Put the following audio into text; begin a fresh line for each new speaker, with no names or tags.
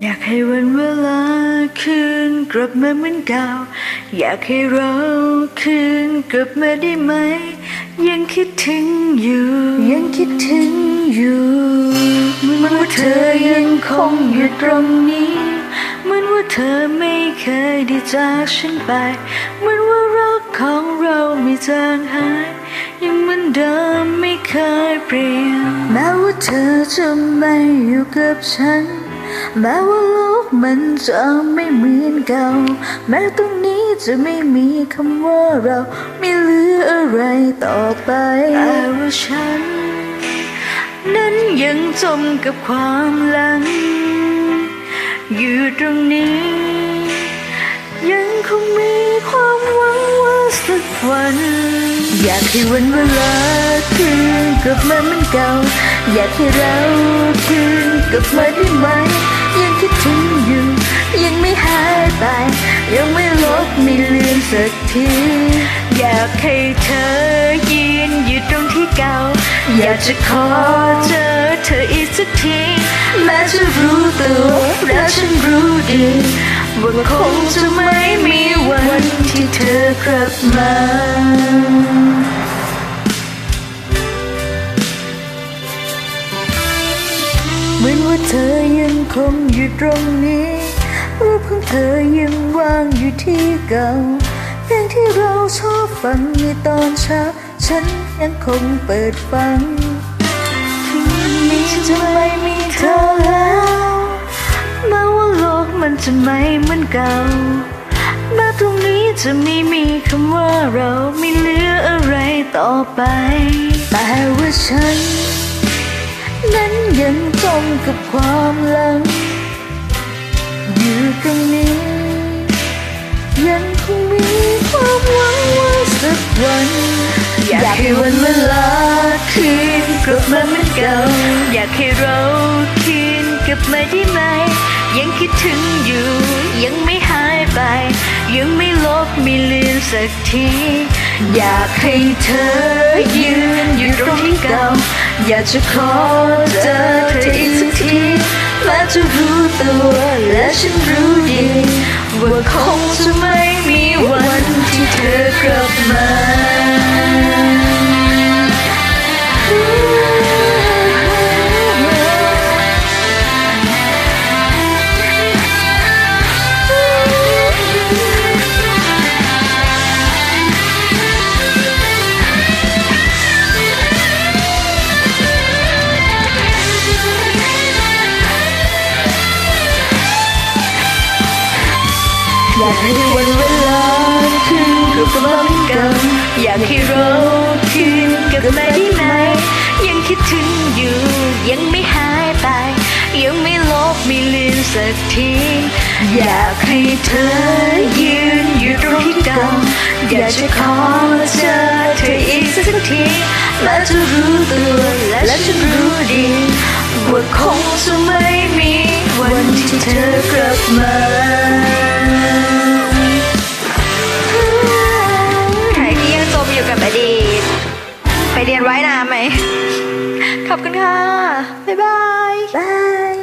อยากให้วันเวลาคืนกลับมาเหมือนเก่า อยากให้เราคืนกลับมาได้ไหม ยังคิดถึงอยู่ ยังคิดถึงอยู่เหมือนว่าเธอยังคงอยู่ตรงนี้เหมือนว่าเธอไม่เคยได้จากฉันไปเหมือนว่ารักของเราไม่จางหายยังเหมือนเดิมไม่เคยเปลี่ยนแม้ว่าเธอจะไม่อยู่กับฉัน แม้ว่าโลกมันจะไม่เหมือนเก่า แม้ตรงนี้จะไม่มีคำว่าเราไม่เหลืออะไรต่อไปแต่ว่าฉัน นั้นยังจมกับความหลัง อยู่ตรงนี้ ยังคง สักวัน อยากให้วันเวลาคืนกลับมาเหมือนเก่า อยากให้เราคืนกลับมาได้ไหม ยังคิดถึงอยู่ ยังไม่หายไป ยังไม่ลบไม่ลืมสักที อยากให้เธอยืนอยู่ตรงที่เก่า อยากจะขอเจอเธออีกสักทีแม้จะรู้ตัวและฉันรู้ดีว่าคงจะไม่มีวัน ที่เธอกลับมาเหมือนว่าเธอยังคงอยู่ตรงนี้รูปของเธอยังวางอยู่ที่เก่าเพลงที่เราชอบฟังในตอนเช้าฉันยังคงเปิดฟังถึงวันนี้จะไม่มีเธอแล้วแม้ว่าโลกมันจะไม่เหมือนเก่าแม้ตรง จะไม่มีคำว่าเราไม่เหลืออะไรต่อไป แต่ว่าฉัน นั้นยังจมกับความหลัง อยู่ตรงนี้ ยังคงมีความหวังว่าสักวัน อยากให้วันเวลาคืนกลับมาเหมือนเก่า อยากให้เราคืนกลับมาได้ไหม ยังคิดถึงอยู่ ยังไม่หายไป ยังไม่ลบไม่ลืมสักที อยากให้เธอยืนอยู่ตรงที่เก่า อยากจะขอเจอเธออีกสักทีแม้จะรู้ตัวและฉันรู้ดีว่าคง อยากให้วันเวลาคืนกลับมาเหมือนเกันอยากให้เราคืนกับมาได้ไหม ยังคิดถึงอยู่ยังไม่หายไป ยังไม่ลบไม่ลืมสักที อยากให้เธอยืนอยู่ตรงที่เก่าอยากจะขอเจอเธออีกสักทีแม้จะรู้ตัวและฉันรู้ดีว่าคงจะไม่มีวันที่เธอกลับมา
เรียนไว้นานไหม ขอบคุณค่ะ บ๊ายบายบาย